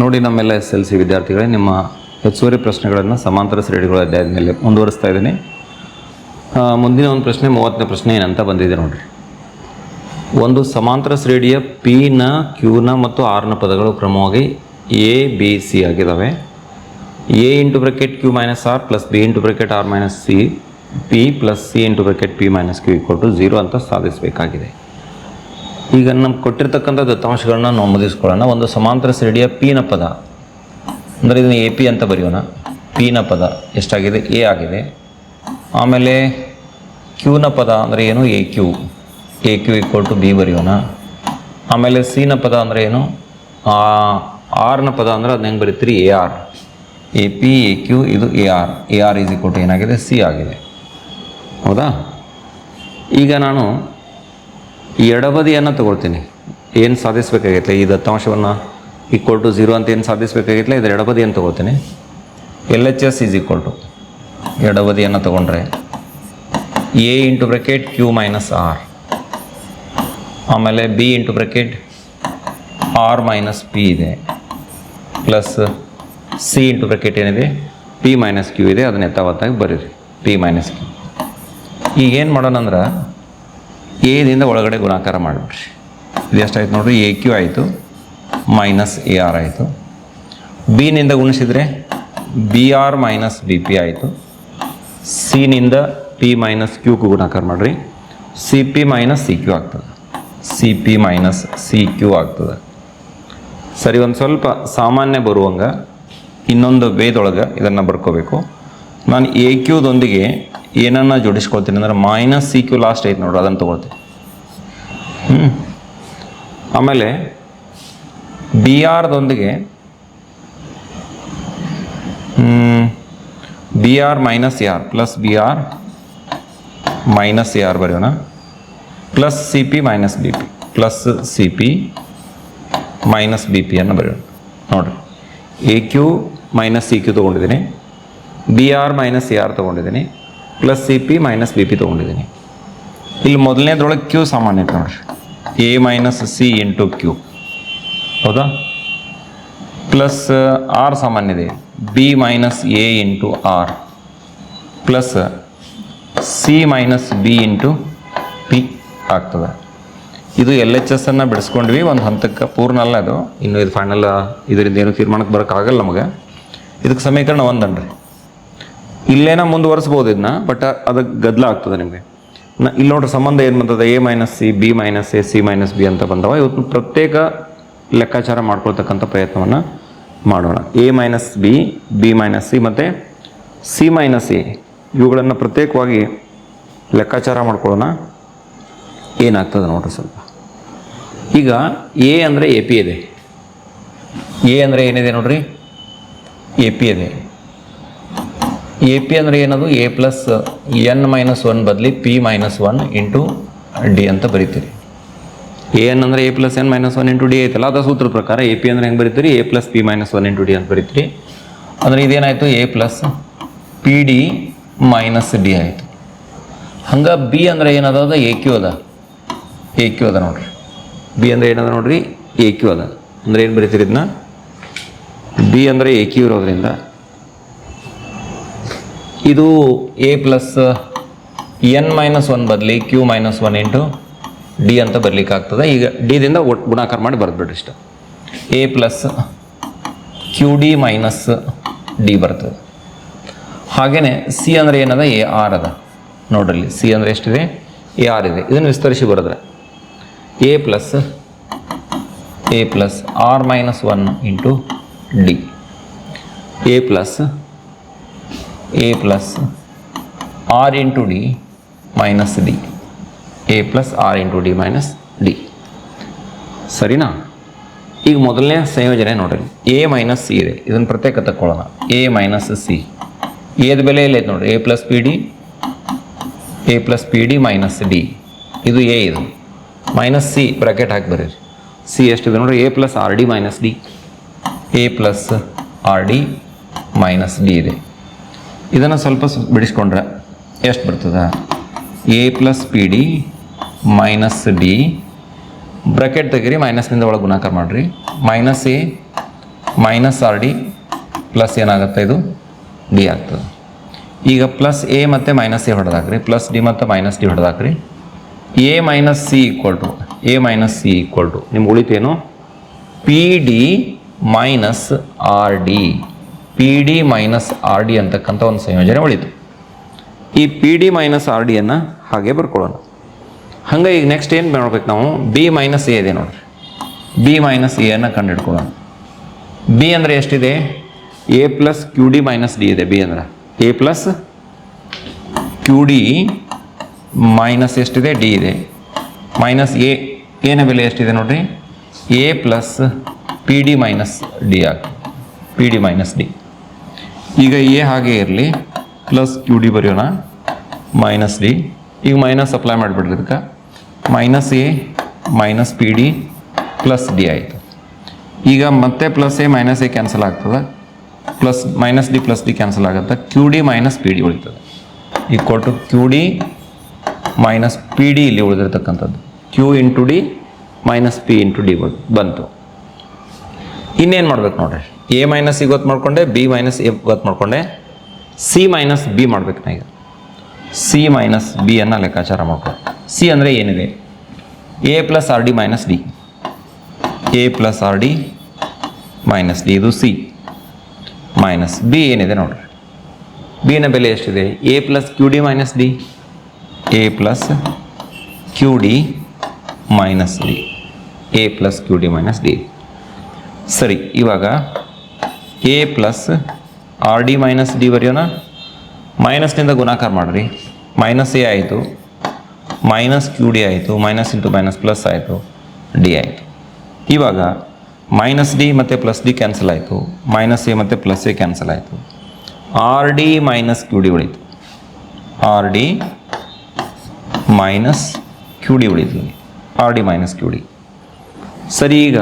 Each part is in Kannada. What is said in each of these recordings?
ನೋಡಿ ನಮ್ಮೆಲ್ಲ ಎಸ್ ಎಲ್ ಸಿ ವಿದ್ಯಾರ್ಥಿಗಳೇ, ನಿಮ್ಮ ಹೆಚ್ಚುವರಿ ಪ್ರಶ್ನೆಗಳನ್ನು ಸಮಾಂತರ ಶ್ರೇಣಿಗಳ ಅಧ್ಯಾಯದ ಮೇಲೆ ಮುಂದುವರಿಸ್ತಾ ಇದ್ದೀನಿ. ಮುಂದಿನ ಒಂದು ಪ್ರಶ್ನೆ, ಮೂವತ್ತನೇ ಪ್ರಶ್ನೆ ಏನಂತ ಬಂದಿದೆ ನೋಡಿರಿ. ಒಂದು ಸಮಾಂತರ ಶ್ರೇಣಿಯ ಪಿನ ಕ್ಯೂನ ಮತ್ತು ಆರ್ನ ಪದಗಳು ಕ್ರಮವಾಗಿ ಎ ಬಿ ಸಿ ಆಗಿದ್ದಾವೆ a into bracket q minus r plus b into bracket r minus c p plus c into bracket p minus q equal to zero ಅಂತ ಸಾಧಿಸಬೇಕಾಗಿದೆ. ಈಗ ನಮ್ಗೆ ಕೊಟ್ಟಿರ್ತಕ್ಕಂಥ ದತ್ತಾಂಶಗಳನ್ನ ನಮೂದಿಸ್ಕೊಳ್ಳೋಣ ಒಂದು ಸಮಾಂತರ ಶ್ರೇಣಿಯ ಪಿನ ಪದ. ಅಂದರೆ ಇದನ್ನು ಎ ಪಿ ಅಂತ ಬರೆಯೋಣ. ಪಿನ ಪದ ಎಷ್ಟಾಗಿದೆ? ಎ ಆಗಿದೆ. ಆಮೇಲೆ ಕ್ಯೂನ ಪದ ಅಂದರೆ ಏನು? A q a q equal to b ಬರೆಯೋಣ. ಆಮೇಲೆ ಸಿನ ಪದ ಅಂದರೆ ಏನು? ಆರ್ನ ಪದ ಅಂದರೆ ಅದನ್ನ ಹೆಂಗೆ ಬರೀತೀರಿ? A r a p a q ಇದು a r a r is equal to ಏನಾಗಿದೆ? ಸಿ ಆಗಿದೆ. ಹೌದಾ? ಈಗ ನಾನು ಈ ಎಡಬದಿಯನ್ನು ತಗೊಳ್ತೀನಿ. ಏನು ಸಾಧಿಸಬೇಕಾಗೈತೆ ಈ ದತ್ತಾಂಶವನ್ನು ಈಕ್ವಲ್ ಟು ಝೀರೋ ಅಂತ ಏನು ಸಾಧಿಸಬೇಕಾಗಿತ್ತಲ್ಲ ಇದರ ಎಡಬದಿಯನ್ನು ತಗೊಳ್ತೀನಿ. L H S is equal to ಎಡಬದಿಯನ್ನು ತಗೊಂಡ್ರೆ a into bracket q minus r ಆಮೇಲೆ b into bracket r minus p ಇದೆ. ಪ್ಲಸ್ ಸಿ ಇಂಟು ಬ್ರೆಕೆಟ್ ಏನಿದೆ? ಪಿ ಮೈನಸ್ ಕ್ಯೂ ಇದೆ. ಅದನ್ನ ಎತ್ತಾವತ್ತಾಗಿ ಬರೀರಿ. ಪಿ ಮೈನಸ್ ಕ್ಯೂ ಈಗ ಏನು ಮಾಡೋಣ ಅಂದ್ರೆ ಎದಿಂದ ಒಳಗಡೆ ಗುಣಾಕಾರ ಮಾಡಿಬಿಡ್ರಿ. ಇದು ಎಷ್ಟಾಯ್ತು ನೋಡ್ರಿ? ಎ ಕ್ಯೂ ಆಯಿತು. ಮೈನಸ್ ಎ ಆರ್ ಆಯಿತು. ಬಿನಿಂದ ಗುಣಿಸಿದರೆ b r minus b p ಆಯಿತು. ಸಿನಿಂದ ಪಿ ಮೈನಸ್ ಕ್ಯೂಗೂ ಗುಣಾಕಾರ ಮಾಡಿರಿ. C p minus c q ಆಗ್ತದೆ. C p minus c q ಆಗ್ತದೆ. ಸರಿ, ಒಂದು ಸ್ವಲ್ಪ ಸಾಮಾನ್ಯ ಬರುವಂಗ ಇನ್ನೊಂದು ವೇದೊಳಗೆ ಇದನ್ನು ಬರ್ಕೋಬೇಕು. ನಾನು ಎ ಕ್ಯೂದೊಂದಿಗೆ ಏನನ್ನ ಜೋಡಿಸ್ಕೊಳ್ತೀನಿ ಅಂದ್ರೆ ಮೈನಸ್ ಸಿ ಕ್ಯೂ ಲಾಸ್ಟ್ ಐತೆ ನೋಡ್ರಿ ಅದನ್ನು ತೊಗೊಳ್ತೀನಿ. ಹ್ಞೂ ಆಮೇಲೆ B ಆರ್ದೊಂದಿಗೆ b r minus a r plus b r minus a r ಬರೆಯೋಣ. Plus c p minus b p plus c p minus b ಪಿಯನ್ನು ಬರೆಯೋಣ. ನೋಡಿರಿ. A q minus c q ತೊಗೊಂಡಿದ್ದೀನಿ. B r minus a r ತೊಗೊಂಡಿದ್ದೀನಿ. Plus c p minus b p ತೊಗೊಂಡಿದ್ದೀನಿ. ಇಲ್ಲಿ ಮೊದಲನೇದ್ರೊಳಗೆ ಕ್ಯೂ ಸಾಮಾನ್ಯ ನೋಡ್ರಿ. A minus c into q ಹೌದಾ? ಪ್ಲಸ್ ಆರ್ ಸಾಮಾನ್ಯ ಇದೆ. B minus a into r plus c minus b into p ಆಗ್ತದೆ. ಇದು ಎಲ್ ಎಚ್ ಎಸ್ ಅನ್ನು ಬಿಡಿಸ್ಕೊಂಡ್ವಿ, ಒಂದು ಹಂತಕ್ಕೆ ಪೂರ್ಣ ಅಲ್ಲ ಅದು. ಇನ್ನು ಇದು ಫೈನಲ್ ಇದರಿಂದ ಏನು ತೀರ್ಮಾನಕ್ಕೆ ಬರೋಕ್ಕಾಗಲ್ಲ ನಮಗೆ. ಇದಕ್ಕೆ ಸಮೀಕರಣ ಒಂದನ್ರಿ ಇಲ್ಲೇನ ಮುಂದುವರಿಸ್ಬೋದು ಇದನ್ನ ಬಟ್ ಅದಕ್ಕೆ ಗದ್ದಲ ಆಗ್ತದೆ ನಿಮಗೆ. ಇಲ್ಲಿ ನೋಡ್ರಿ ಸಂಬಂಧ ಏನು ಬಂತದ a minus c b minus a c minus b ಅಂತ ಬಂದವ. ಇವತ್ತು ಪ್ರತ್ಯೇಕ ಲೆಕ್ಕಾಚಾರ ಮಾಡ್ಕೊಳ್ತಕ್ಕಂಥ ಪ್ರಯತ್ನವನ್ನು ಮಾಡೋಣ. A minus b b minus c ಮತ್ತು ಸಿ ಮೈನಸ್ ಎ ಇವುಗಳನ್ನು ಪ್ರತ್ಯೇಕವಾಗಿ ಲೆಕ್ಕಾಚಾರ ಮಾಡ್ಕೊಳ್ಳೋಣ. ಏನಾಗ್ತದೆ ನೋಡ್ರಿ ಸ್ವಲ್ಪ. ಈಗ ಎ ಅಂದರೆ ಎ ಪಿ ಇದೆ. ಎ ಅಂದರೆ ಏನಿದೆ ನೋಡ್ರಿ? ಎ ಪಿ ಇದೆ. ಎ ಪಿ ಅಂದರೆ ಏನದು? A plus N minus one ಬದಲಿ P minus one into D ಅಂತ ಬರಿತೀರಿ. ಎ ಎನ್ ಅಂದರೆ A plus N minus one into D ಐತಲ್ಲ, ಅದ ಸೂತ್ರ ಪ್ರಕಾರ ಎ ಪಿ ಅಂದರೆ ಹೆಂಗೆ ಬರೀತೀರಿ? A plus P minus one into D ಅಂತ ಬರೀತೀರಿ. ಅಂದರೆ ಇದೇನಾಯಿತು? A plus P D minus D ಆಯಿತು. ಹಂಗೆ ಬಿ ಅಂದರೆ ಏನದ? ಎ ಕ್ಯೂ ಅದ. ಎ ಕ್ಯೂ ಅದ ನೋಡ್ರಿ. ಬಿ ಅಂದರೆ ಏನದ ನೋಡ್ರಿ? ಎ ಕ್ಯೂ ಅದ. ಅಂದರೆ ಏನು ಬರೀತೀರಿ ಇದನ್ನ? ಬಿ ಅಂದರೆ ಎ ಕ್ಯೂ ಇರೋದ್ರಿಂದ ಇದು A plus N minus one ಬದಲಿ Q minus one into D ಅಂತ ಬರ್ಲಿಕ್ಕೆ ಆಗ್ತದೆ ಈಗ ಡಿದಿಂದ ಒಟ್ಟು ಗುಣಾಕಾರ ಮಾಡಿ ಬರೆದ್ಬಿಡ್ರಿ ಇಷ್ಟ. A plus Q D minus D ಬರ್ತದೆ. ಹಾಗೆಯೇ ಸಿ ಅಂದರೆ ಏನದ? ಎ ಆರ್ ಅದ. ನೋಡ್ರಲ್ಲಿ ಸಿ ಅಂದರೆ ಎಷ್ಟಿದೆ? ಎ ಆರ್ ಇದೆ. ಇದನ್ನು ವಿಸ್ತರಿಸಿ ಬರೆದ್ರೆ. A plus A plus R minus one into D A plus A plus R into D minus D A plus R into D minus D ಸರಿನಾ? ಈಗ ಮೊದಲನೇ ಸಂಯೋಜನೆ ನೋಡ್ರಿ. ಎ ಮೈನಸ್ ಸಿ ಇದೆ. ಇದನ್ನು ಪ್ರತ್ಯೇಕ ತಕ್ಕೊಳ್ಳೋಣ. ಎ ಮೈನಸ್ ಸಿ ಎದ ಬೆಲೆ ಎಲ್ಲೈತೆ ನೋಡ್ರಿ? A plus P D A plus P D minus D ಇದು ಎ ಇದು. ಮೈನಸ್ ಸಿ ಬ್ರಾಕೆಟ್ ಹಾಕಿ ಬರೀರಿ. ಸಿ ಎಷ್ಟಿದೆ ನೋಡ್ರಿ? A plus R D minus D A plus R D minus D ಇದೆ. ಇದನ್ನು ಸ್ವಲ್ಪ ಬಿಡಿಸ್ಕೊಂಡ್ರೆ ಎಷ್ಟು ಬರ್ತದೆ? A plus P D minus D bracket ತೆಗೀರಿ ಮೈನಸ್ನಿಂದ ಒಳಗೆ ಗುಣಾಕಾರ ಮಾಡಿರಿ. Minus A minus R D plus ಏನಾಗುತ್ತೆ ಇದು? ಡಿ ಆಗ್ತದೆ. ಈಗ ಪ್ಲಸ್ ಎ ಮತ್ತು ಮೈನಸ್ ಎ ಹೊಡೆದಾಕ್ರಿ. ಪ್ಲಸ್ ಡಿ ಮತ್ತು minus D ಹೊಡೆದಾಕ್ರಿ. A minus C equal to A minus C equal to ನಿಮ್ಗೆ ಉಳಿತೇನು? P D minus R D P D minus R D ಅಂತಕ್ಕಂಥ ಒಂದು ಸಂಯೋಜನೆ ಉಳಿತು ಈ ಪಿ ಡಿ ಮೈನಸ್ ಆರ್ ಡಿಯನ್ನು ಹಾಗೆ ಬರ್ಕೊಳ್ಳೋಣ. ಹಂಗೆ ಈಗ ನೆಕ್ಸ್ಟ್ ಏನು ನೋಡ್ಬೇಕು ನಾವು? ಬಿ ಮೈನಸ್ ಎ ಇದೆ ನೋಡ್ರಿ. ಬಿ ಮೈನಸ್ ಎಯನ್ನು ಕಂಡುಹಿಡ್ಕೊಳ್ಳೋಣ ಬಿ ಅಂದರೆ ಎಷ್ಟಿದೆ? A plus Q D minus D ಇದೆ ಬಿ ಅಂದ್ರೆ. A plus Q D minus ಎಷ್ಟಿದೆ? ಡಿ ಇದೆ. ಮೈನಸ್ ಎ ಏನ ಬೆಲೆ ಎಷ್ಟಿದೆ ನೋಡ್ರಿ? A plus P D minus D ಆಗ ಪಿ ಡಿ ಮೈನಸ್ ಡಿ ಈಗ ಎ ಹಾಗೆ ಇರಲಿ ಪ್ಲಸ್ ಯು ಡಿ ಬರೆಯೋಣ ಮೈನಸ್ ಡಿ ಈಗ ಮೈನಸ್ ಅಪ್ಲೈ ಮಾಡಿಬಿಡ್ರಿ ಇದಕ್ಕೆ. Minus A minus P D plus D ಆಯಿತು. ಈಗ ಮತ್ತೆ plus A minus A cancel ಆಗ್ತದೆ. Plus minus D plus D cancel ಆಗುತ್ತೆ. Q D minus P D ಉಳಿತದೆ. ಈಗ ಕೊಟ್ಟು Q D minus P D ಇಲ್ಲಿ ಉಳಿದಿರ್ತಕ್ಕಂಥದ್ದು. Q into D minus P into D ಬಂತು. ಇನ್ನೇನು ಮಾಡ್ಬೇಕು ನೋಡ್ರಿ? ಎ ಮೈನಸ್ ಸಿ ಗೊತ್ತು ಮಾಡಿಕೊಂಡೆ ಬಿ ಮೈನಸ್ ಎ ಗೊತ್ತು ಮಾಡಿಕೊಂಡೆ. ಸಿ ಮೈನಸ್ ಬಿ ಮಾಡ್ಬೇಕು ನಾ ಈಗ ಸಿ ಮೈನಸ್ ಬಿ ಅನ್ನು ಲೆಕ್ಕಾಚಾರ ಮಾಡ್ಕೊಂಡು ಸಿ ಅಂದರೆ ಏನಿದೆ? A plus R D minus D A plus R D minus D ಇದು ಸಿ ಮೈನಸ್ ಬಿ ಏನಿದೆ ನೋಡ್ರಿ. ಬಿನ ಬೆಲೆ ಎಷ್ಟಿದೆ? A plus Q D minus D A plus Q D minus D A plus Q D minus D ಸರಿ, ಇವಾಗ A plus R D minus D ಬರೆಯೋಣ. ಮೈನಸ್ನಿಂದ ಗುಣಾಕಾರ ಮಾಡಿರಿ. ಮೈನಸ್ ಎ ಆಯಿತು. ಮೈನಸ್ ಕ್ಯೂ ಡಿ ಆಯಿತು. ಮೈನಸ್ ಇಂಟು ಮೈನಸ್ ಪ್ಲಸ್ ಆಯಿತು. ಡಿ ಆಯಿತು. ಇವಾಗ ಮೈನಸ್ ಡಿ ಮತ್ತು ಪ್ಲಸ್ ಡಿ ಕ್ಯಾನ್ಸಲ್ ಆಯಿತು. ಮೈನಸ್ ಎ ಮತ್ತು ಪ್ಲಸ್ ಎ ಕ್ಯಾನ್ಸಲ್ ಆಯಿತು. R D minus Q D ಉಳಿತು. R D minus Q D ಉಳಿತು. R D minus Q D ಸರಿ ಈಗ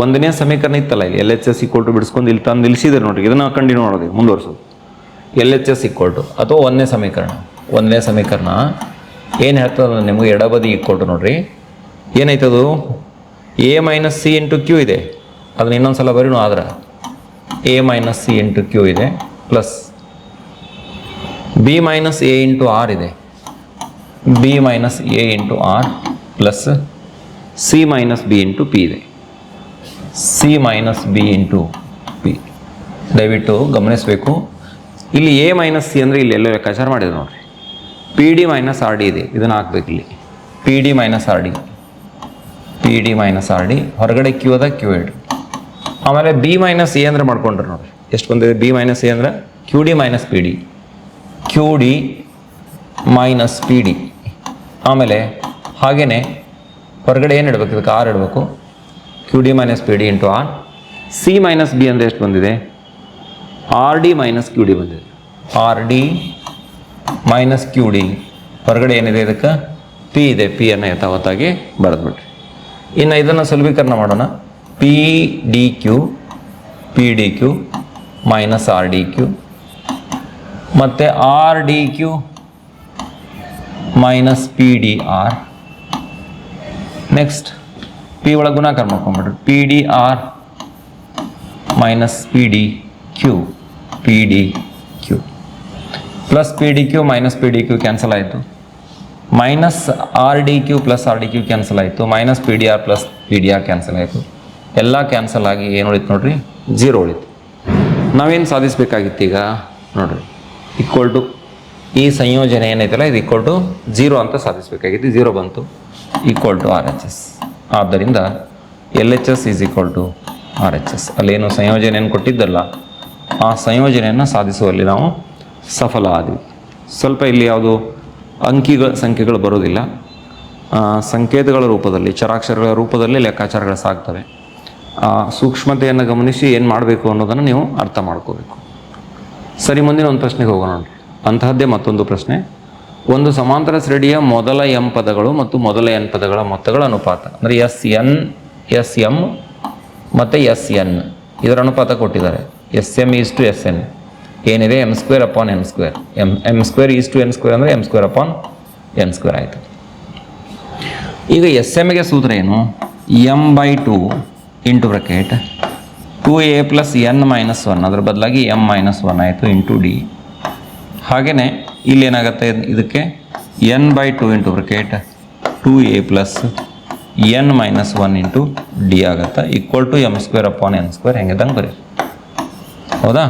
ಒಂದನೇ ಸಮೀಕರಣ ಇತ್ತಲ್ಲ ಇಲ್ಲಿ L H S equal to ಬಿಡಿಸ್ಕೊಂಡು ಇಲ್ಲಿ ತಂದು ನಿಲ್ಲಿಸಿದ್ರು ನೋಡ್ರಿ, ಇದನ್ನು ಕಂಟಿನ್ಯೂ ಮಾಡೋದು ಮುಂದುವರ್ಸೋದು. L H S equal to ಅಥವಾ ಒಂದನೇ ಸಮೀಕರಣ ಒಂದನೇ ಸಮೀಕರಣ. ಏನು ಹೇಳ್ತದೆ ನಿಮಗೆ, ಎಡಬದಿ ಇಕ್ವಲ್ ಟು ನೋಡ್ರಿ. ಏನಾಯ್ತದು? A minus C into Q ಇದೆ. ಅದನ್ನ ಇನ್ನೊಂದು ಸಲ ಬರೀನು ಆದ್ರೆ. A minus C into Q ಇದೆ plus B minus A into R ಇದೆ. B minus A into R plus C minus B into P ಇದೆ. C minus B into P ದಯವಿಟ್ಟು ಗಮನಿಸಬೇಕು. ಇಲ್ಲಿ ಎ ಮೈನಸ್ ಸಿ ಅಂದರೆ ಇಲ್ಲಿ ಎಲ್ಲೋ ಲೆಕ್ಕಾಚಾರ ಮಾಡಿದ್ರು ನೋಡಿರಿ. P D minus R D ಇದೆ. ಇದನ್ನು ಹಾಕ್ಬೇಕು ಇಲ್ಲಿ. P D minus R D P D minus R D ಹೊರಗಡೆ ಕ್ಯೂ ಅದ ಕ್ಯೂ ಇಡ್ ಆಮೇಲೆ ಬಿ ಮೈನಸ್ ಎ ಅಂದರೆ ಮಾಡ್ಕೊಂಡ್ರೆ ನೋಡ್ರಿ. ಎಷ್ಟು ಬಂದಿದೆ? ಬಿ ಮೈನಸ್ ಎ ಅಂದ್ರೆ Q D minus P D Q D minus P D ಆಮೇಲೆ ಹಾಗೆಯೇ ಹೊರಗಡೆ ಏನು ಇಡಬೇಕು? ಇದಕ್ಕೆ ಆರ್ ಇಡಬೇಕು. Q D minus P D into R C minus B ಅಂದರೆ ಎಷ್ಟು ಬಂದಿದೆ? R D minus Q D ಬಂದಿದೆ. R D minus Q D ಹೊರಗಡೆ ಏನಿದೆ ಇದಕ್ಕೆ? ಪಿ ಇದೆ. ಪಿ ಅನ್ನು ಯಥಾವತ್ತಾಗಿ ಬರೆದ್ಬಿಟ್ರಿ. ಇನ್ನು ಇದನ್ನು ಸುಲಭೀಕರಣ ಮಾಡೋಣ. P D Q P D Q minus R D Q ಮತ್ತು R D Q minus P D R next P ಒಳಗೆ ಗುಣಾಕಾರ ಮಾಡ್ಕೊಂಬಿಡ್ರಿ. P D R minus P D Q P D Q plus P D Q minus P D Q cancel ಆಯಿತು. Minus R D Q plus R D Q cancel ಆಯಿತು. Minus P D R plus P D R cancel ಆಯಿತು. ಎಲ್ಲ ಕ್ಯಾನ್ಸಲ್ ಆಗಿ ಏನು ಉಳಿತು ನೋಡ್ರಿ? ಜೀರೋ ಉಳಿತು. ನಾವೇನು ಸಾಧಿಸಬೇಕಾಗಿತ್ತು ಈಗ? ನೋಡ್ರಿ. ಈಕ್ವಲ್ ಟು ಈ ಸಂಯೋಜನೆ ಏನೈತಲ್ಲ, ಇದು ಈಕ್ವಲ್ ಟು ಜೀರೋ ಅಂತ ಸಾಧಿಸಬೇಕಾಗಿತ್ತು. ಜೀರೋ ಬಂತು. Equal to R H S ಆದ್ದರಿಂದ L H S is equal to R H S ಅಲ್ಲೇನು ಸಂಯೋಜನೆಯನ್ನು ಕೊಟ್ಟಿದ್ದಲ್ಲ, ಆ ಸಂಯೋಜನೆಯನ್ನು ಸಾಧಿಸುವಲ್ಲಿ ನಾವು ಸಫಲ ಆದ್ವಿ. ಸ್ವಲ್ಪ ಇಲ್ಲಿ ಯಾವುದು ಅಂಕಿಗಳ ಸಂಖ್ಯೆಗಳು ಬರೋದಿಲ್ಲ ಸಂಕೇತಗಳ ರೂಪದಲ್ಲಿ, ಚರಾಕ್ಷರಗಳ ರೂಪದಲ್ಲಿ ಲೆಕ್ಕಾಚಾರಗಳು ಸಾಗ್ತವೆ. ಆ, ಸೂಕ್ಷ್ಮತೆಯನ್ನು ಗಮನಿಸಿ ಏನು ಮಾಡಬೇಕು ಅನ್ನೋದನ್ನು ನೀವು ಅರ್ಥ ಮಾಡ್ಕೋಬೇಕು. ಸರಿ, ಮುಂದಿನ ಒಂದು ಪ್ರಶ್ನೆಗೆ ಹೋಗೋಣ ಅಂತಹದ್ದೇ ಮತ್ತೊಂದು ಪ್ರಶ್ನೆ. ಒಂದು ಸಮಾಂತರ ಶ್ರೇಣಿಯ ಮೊದಲ ಎಂ ಪದಗಳು ಮತ್ತು ಮೊದಲ ಎನ್ ಪದಗಳ ಮೊತ್ತಗಳ ಅನುಪಾತ. ಅಂದರೆ ಎಸ್ ಎನ್, ಎಸ್ ಎಂ ಮತ್ತು ಎಸ್ ಎನ್. ಇದರ ಅನುಪಾತ ಕೊಟ್ಟಿದ್ದಾರೆ. S M is to S N. ಏನಿದೆ? M square upon M square. M M square is to N square ಅಂದರೆ M square upon N square ಆಯಿತು. ಈಗ ಎಸ್ ಎಮ್ಗೆ ಸೂತ್ರ ಏನು? M by two into bracket two A plus N minus one. ಅದರ ಬದಲಾಗಿ ಎಂ ಮೈನಸ್ ಒನ್ ಆಯಿತು ಇಂಟು ಡಿ. ಹಾಗೆಯೇ ಇಲ್ಲಿ ಏನಾಗುತ್ತೆ ಇದಕ್ಕೆ? N by two into bracket two A plus N minus one into D ಆಗುತ್ತೆ. Equal to M square upon N square ಹೆಂಗಿದ್ದಂಗೆ ಬರೀ ಹೌದಾ?